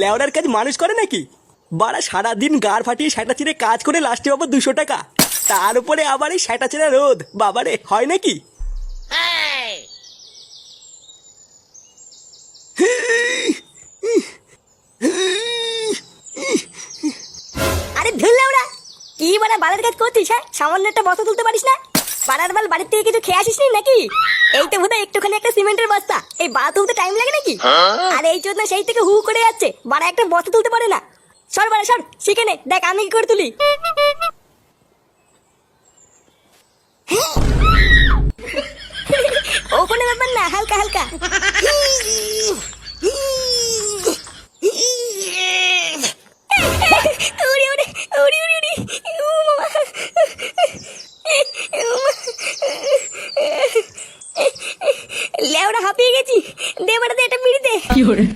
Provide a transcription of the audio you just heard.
লেওড়ার কাজ মানুষ করে নাকি? বাড়া সারাদিন গাড় ফাটিয়ে সেটা চিরে কাজ করে লাস্টে পাবো দুশো টাকা। তার উপরে আবার এই সেটা চেরা রোদ। বাবারে, হয় নাকি? আরে ওরা কি মানে বালের কাজ করছিস হ্যাঁ? সামান্য একটা বস্তা তুলতে পারিস না? পাড়ার মাল বাড়ির থেকে কিছু খেয়ে আসিস নি নাকি? এই তো বোধহয় একটুখানি একটা সিমেন্টের বস্তা। এই বা তুলতে টাইম লাগে নাকি? আর এই জন্য সেই থেকে হু করে যাচ্ছে। বাড়া একটা বস্তা তুলতে পারে না। সর বাড়া সর। শিখে নে। দেখ আমি কি করে তুলি। ও কোনো ব্যাপার না হালকা হালকা। 有人